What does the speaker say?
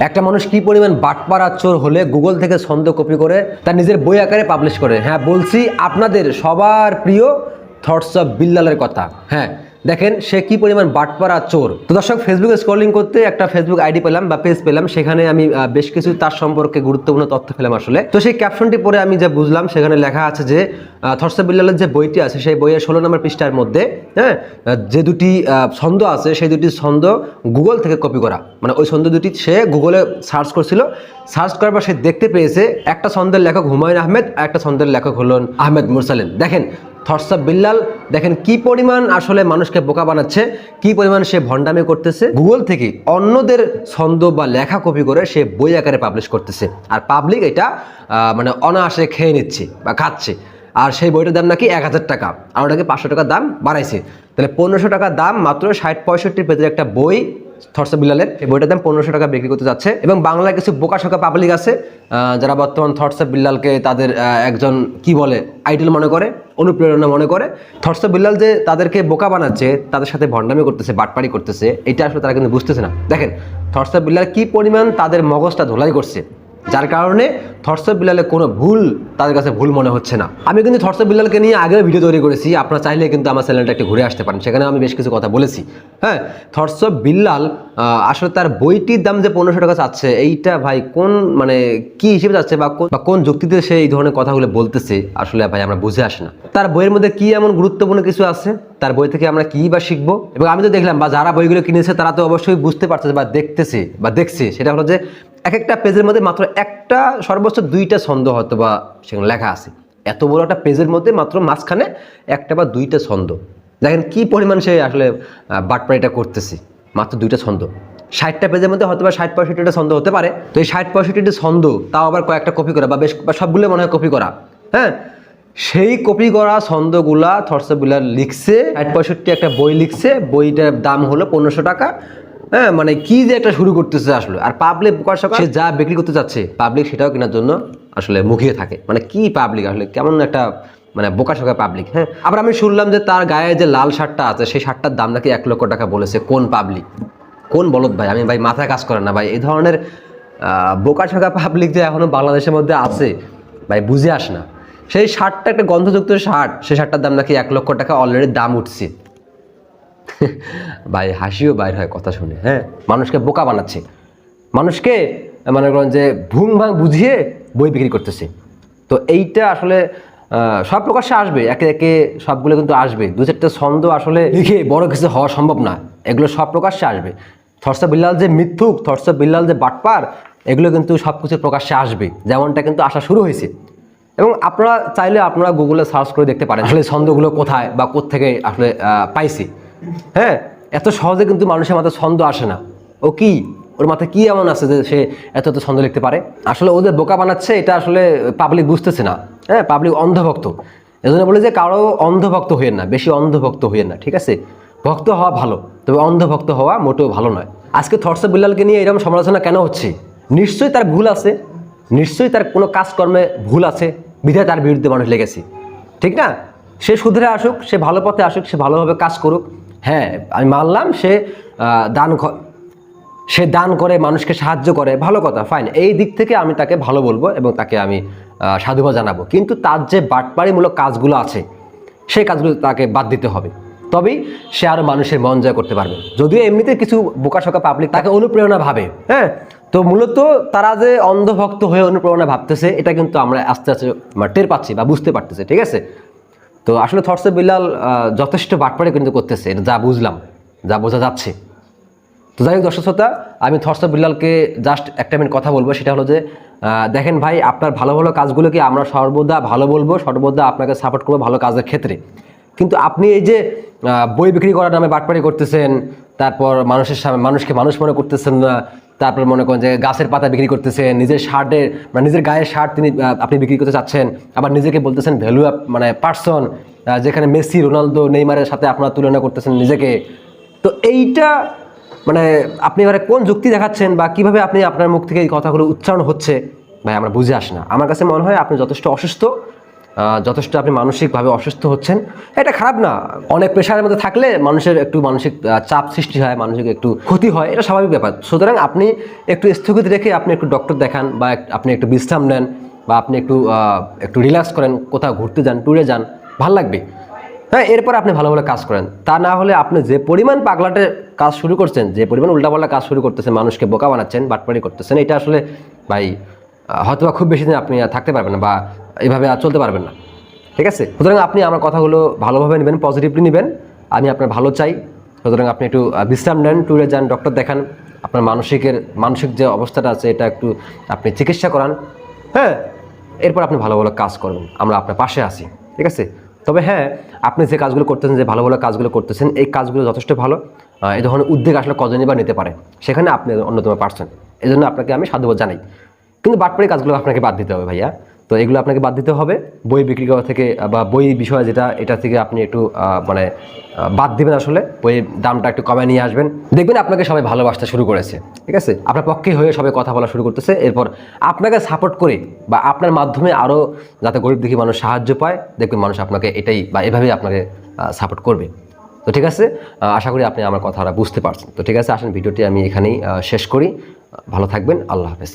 একটা মানুষ কি পরিমাণ বাটপাড়া চোর হলে গুগল থেকে ছন্দ কপি করে তার নিজের বই আকারে পাবলিশ করে? হ্যাঁ বলছি আপনাদের সবার প্রিয় থটস অফ বিল্লালের কথা। হ্যাঁ দেখেন সে কি পরিমাণ বাটপাড়া চোর। তো দর্শক ফেসবুকে স্ক্রলিং করতে একটা ফেসবুক আইডি পেলাম বা পেজ পেলাম, সেখানে আমি বেশ কিছু তার সম্পর্কে গুরুত্বপূর্ণ তথ্য পেলাম আসলে। তো সেই ক্যাপশনটি পরে আমি যা বুঝলাম, সেখানে লেখা আছে যে থটস অফ বিল্লালের যে বইটি আছে, সেই বইয়ের ষোলো নম্বর পৃষ্ঠার মধ্যে হ্যাঁ যে দুটি ছন্দ আছে, সেই দুটি ছন্দ গুগল থেকে কপি করা। মানে ওই ছন্দ দুটি সে গুগলে সার্চ করছিল। সার্চ করার পর সে দেখতে পেয়েছে, একটা ছন্দের লেখক হুমায়ুন আহমেদ একটা ছন্দের লেখক হলেন আহমেদ মুরসালিন দেখেন থটসঅফ বিল্লাল, দেখেন কি পরিমাণ আসলে মানুষকে বোকা বানাচ্ছে, কি পরিমাণ সে ভণ্ডামি করতেছে। গুগল থেকে অন্যদের ছন্দ বা লেখা কপি করে সে বই আকারে পাবলিশ করতেছে। আর পাবলিক এটা মানে অনায়াসে খেয়ে নিচ্ছে বা খাচ্ছে। আর সেই বইটার দাম নাকি এক হাজার টাকা। আর ওটাকে পাঁচশো টাকা দাম বাড়াইছে। তাহলে পনেরোশো টাকা দাম মাত্র ষাট পঁয়ষট্টি পেজের একটা বই থরসা বিলালের এই বইটার দাম পনেরোশো টাকা বিক্রি করতে যাচ্ছে। এবং বাংলায় কিছু বোকাশোকা পাবলিক আছে যারা বর্তমান থর্সা বিল্লালকে তাদের একজন কি বলে আইডল মনে করে, অনুপ্রেরণা মনে করে। থর্সা বিল্লাল যে তাদেরকে বোকা বানাচ্ছে, তাদের সাথে ভণ্ডামি করতেছে, বাটপাড়ি করতেছে, এটা আসলে তারা কিন্তু বুঝতেছে না। দেখেন, থর্সা বিল্লাল কি পরিমাণ তাদের মগজটা ধোলাই করছে। যার কারণে থটস অফ বিলালে কোনো ভুল তাদের কাছে ভুল মনে হচ্ছে না। আমি কিন্তু থটস অফ বিলালকে নিয়ে আগেও ভিডিও তৈরি করেছি, আপনারা চাইলে কিন্তু আমার চ্যানেলটা একটু ঘুরে আসতে পারেন। সেখানে আমি বেশ কিছু কথা বলেছি। হ্যাঁ থটস অফ বিল্লাল আসলে তার বইটির দাম যে পনেরোশো টাকা চাচ্ছে, এইটা ভাই কোন মানে কি হিসেবে যাচ্ছে বা কোন যুক্তিতে সে এই ধরনের কথাগুলো বলতেছে, আসলে ভাই আমরা বুঝে আসে না। তার বইয়ের মধ্যে কি এমন গুরুত্বপূর্ণ কিছু আছে? তার বই থেকে আমরা কি বা শিখব? এবং আমি তো দেখলাম, বা যারা বইগুলো কিনেছে, তারা তো অবশ্যই বুঝতে পারছে বা দেখতেছে, বা দেখছে। সেটা হলো যে এক একটা পেজের মধ্যে মাত্র একটা, সর্বোচ্চ দুইটা ছন্দ হয়তো বা সেখানে লেখা আছে। এত বড় একটা পেজের মধ্যে মাত্র মাঝখানে একটা বা দুইটা ছন্দ। দেখেন কি পরিমাণ সে আসলে বাটপাড়িটা করতেছে। মাত্র দুইটা ছন্দ। ষাটটা পেজের মধ্যে হয়তো বা ষাট পঁয়ষট্টিটা ছন্দ হতে পারে। তো এই ষাট পঁয়ষট্টিটা ছন্দ, তাও আবার কয়েকটা কপি করা বা বেশ সবগুলো মনে হয় কপি করা। হ্যাঁ? সেই কপি করা ছন্দগুলা থটসবিলার লিখছে, ষাট পঁয়ষট্টি একটা বই লিখছে, বইটার দাম হলো পনেরোশো টাকা। হ্যাঁ মানে কি যে একটা শুরু করতেছে আসলে। আর পাবলিক প্রকাশক সে যা বিক্রি করতে চাচ্ছে পাবলিক সেটাও কেনার জন্য আসলে মুখিয়ে থাকে। মানে কি পাবলিক আসলে? কেমন একটা মানে বোকাশোকা পাবলিক হ্যাঁ? আবার আমি শুনলাম যে তার গায়ে যে লাল শার্টটা আছে সেই শার্টটার দাম নাকি এক লক্ষ টাকা বলেছে। কোন পাবলিক কোন বলদ ভাই? আমি ভাই মাথায় কাজ করে না। ভাই এই ধরনের বোকাশোকা পাবলিক যে এখনও বাংলাদেশের মধ্যে আছে ভাই বুঝে আস না। সেই শার্টটা একটা গন্ধযুক্ত শার্ট সেই শার্টটার দাম নাকি এক লক্ষ টাকা অলরেডি দাম উঠছে। ভাই হাসিও বাইর হয় কথা শুনে হ্যাঁ? মানুষকে বোকা বানাচ্ছে। মানুষকে, মনে করেন যে ভুং ভাং বুঝিয়ে বই বিক্রি করতেছে। তো এইটা আসলে সব প্রকাশ্যে আসবে, একে একে সবগুলো কিন্তু আসবে। দু চারটে ছন্দ আসলে লিখে বড় কিছু হওয়া সম্ভব না, এগুলো সব প্রকাশ্যে আসবে। থরসা বিল্লাল যে মিথ্যুক থরসা বিল্লাল যে বাটপার, এগুলো কিন্তু সব কিছু প্রকাশ্যে আসবে। যেমনটা কিন্তু আসা শুরু হয়েছে। এবং আপনারা চাইলে আপনারা গুগলে সার্চ করে দেখতে পারেন আসলে ছন্দগুলো কোথায় বা কোত্থেকে আসলে পাইছি। হ্যাঁ এত সহজে কিন্তু মানুষের মাথায় ছন্দ আসে না। ও কি? ওর মাথায় কি এমন আছে যে সে এত এত ছন্দ লিখতে পারে? আসলে ওদের বোকা বানাচ্ছে, এটা আসলে পাবলিক বুঝতেছে না। হ্যাঁ পাবলিক অন্ধভক্ত। এজন্য বলে যে কারও অন্ধভক্ত হইয়েন না, বেশি অন্ধভক্ত হইয়েন না, ঠিক আছে? ভক্ত হওয়া ভালো, তবে অন্ধভক্ত হওয়া মোটেও ভালো নয়। আজকে থটসে বিল্লালকে নিয়ে এরকম সমালোচনা কেন হচ্ছে? নিশ্চয়ই তার ভুল আছে, নিশ্চয়ই তার কোনো কাজকর্মে ভুল আছে, বিধায় তার বিরুদ্ধে মানুষ লেগেছে। ঠিক না? সে শুধরে আসুক, সে ভালো পথে আসুক, সে ভালোভাবে কাজ করুক হ্যাঁ আমি মানলাম সে দান সে দান করে মানুষকে সাহায্য করে ভালো কথা ফাইন এই দিক থেকে আমি তাকে ভালো বলব এবং তাকে আমি আহ, সাধুবাদ জানাব। কিন্তু তার যে বাটপাড়িমূলক কাজগুলো আছে সেই কাজগুলো তাকে বাদ দিতে হবে। তবেই সে আরও মানুষের মন জয় করতে পারবে। যদিও এমনিতে কিছু বোকাশোকা পাবলিক তাকে অনুপ্রেরণা ভাবে হ্যাঁ? তো মূলত তারা যে অন্ধভক্ত হয়ে অনুপ্রেরণা ভাবতেছে এটা কিন্তু আমরা আস্তে আস্তে মানে টের পাচ্ছি বা বুঝতে পারতেছি ঠিক আছে? তো আসলে থটসে বিল্লাল আহ, যথেষ্ট বাটপাড়ি কিন্তু করতেছে এটা যা বুঝলাম যা বোঝা যাচ্ছে। তো যাই হোক দর্শক শ্রোতা আমি থরসা বিল্লালকে জাস্ট একটা মিনিট কথা বলব সেটা হলো যে দেখেন ভাই আপনার ভালো ভালো কাজগুলোকে আমরা সর্বদা ভালো বলব সর্বদা আপনাকে সাপোর্ট করব ভালো কাজের ক্ষেত্রে? কিন্তু আপনি এই যে বই বিক্রি করার নামে বাটপাড়ি করতেছেন তারপর মানুষের সামনে মানুষকে মানুষ মনে করতেছেন না তারপর মনে করেন যে গাছের পাতা বিক্রি করতেছেন, নিজের শার্টের মানে নিজের গায়ের শার্ট তিনি আপনি বিক্রি করতে চাচ্ছেন, আবার নিজেকে বলতেছেন ভ্যালু মানে পার্সন যেখানে মেসি, রোনালদো, নেইমারের সাথে আপনার তুলনা করতেছেন নিজেকে। তো এইটা মানে আপনি এবারে কোন যুক্তি দেখাচ্ছেন বা কীভাবে আপনি আপনার মুখ থেকে এই কথাগুলো উচ্চারণ হচ্ছে? ভাই, আমরা বুঝে আসি না। আমার কাছে মনে হয় আপনি যথেষ্ট অসুস্থ যথেষ্ট আপনি মানসিকভাবে অসুস্থ হচ্ছেন। এটা খারাপ না। অনেক প্রেশারের মধ্যে থাকলে মানুষের একটু মানসিক চাপ সৃষ্টি হয় মানসিক একটু ক্ষতি হয় এটা স্বাভাবিক ব্যাপার। সুতরাং আপনি একটু স্থগিত রেখে আপনি একটু ডক্টর দেখান বা আপনি একটু বিশ্রাম নেন বা আপনি একটু একটু রিল্যাক্স করেন কোথাও ঘুরতে যান ট্যুরে যান ভালো লাগবে। হ্যাঁ এরপর আপনি ভালো ভালো কাজ করেন। তা না হলে আপনি যে পরিমাণ পাগলাটে কাজ শুরু করছেন যে পরিমাণ উল্টাপাল্টা কাজ শুরু করতেছেন মানুষকে বোকা বানাচ্ছেন বাটপাড়ি করতেছেন এটা আসলে ভাই আহ, হয়তো খুব বেশি দিন আপনি থাকতে পারবেন বা এভাবে আর চলতে পারবেন না। ঠিক আছে? সুতরাং আপনি আমার কথাগুলো ভালোভাবে নেবেন পজিটিভলি নেবেন। আমি আপনার ভালো চাই। সুতরাং আপনি একটু বিশ্রাম নেন ট্যুরে যান ডক্টর দেখান। আপনার মানসিকের, মানসিক যে অবস্থাটা আছে, এটা একটু আপনি চিকিৎসা করান। হ্যাঁ? এরপর আপনি ভালো ভালো কাজ করবেন। আমরা আপনার পাশে আছি। ঠিক আছে? তবে হ্যাঁ আপনি যে কাজগুলো করতেছেন, যে ভালো ভালো কাজগুলো করতেছেন, এই কাজগুলো যথেষ্ট ভালো। এই ধরনের উদ্যোগ আসলে কজনই বা নিতে পারে। সেখানে আপনি অন্যতম পারছেন এই জন্য আপনাকে আমি সাধুবাদ জানাই। কিন্তু বাটপাড়ি কাজগুলো আপনাকে বাদ দিতে হবে ভাইয়া। তো এগুলো আপনাকে বাদ দিতে হবে। বই বিক্রি করা থেকে, বা বই বিষয় যেটা, এটা থেকে আপনি একটু মানে বাদ দিবেন আসলে। বইয়ের দামটা একটু কমে নিয়ে আসবেন। দেখবেন আপনাকে সবাই ভালোবাসতে শুরু করেছে, ঠিক আছে? আপনার পক্ষে হয়ে সবাই কথা বলা শুরু করতেছে। এরপর আপনাকে সাপোর্ট করে, বা আপনার মাধ্যমে আরও যাতে গরিব দুঃখী মানুষ সাহায্য পায়, দেখবেন মানুষ আপনাকে এটাই, বা এভাবেই আপনাকে সাপোর্ট করবে। তো ঠিক আছে? আশা করি আপনি আমার কথাটা বুঝতে পারছেন। তো ঠিক আছে, আসেন, ভিডিওটি আমি এখানেই শেষ করি। ভালো থাকবেন। আল্লাহ হাফেজ।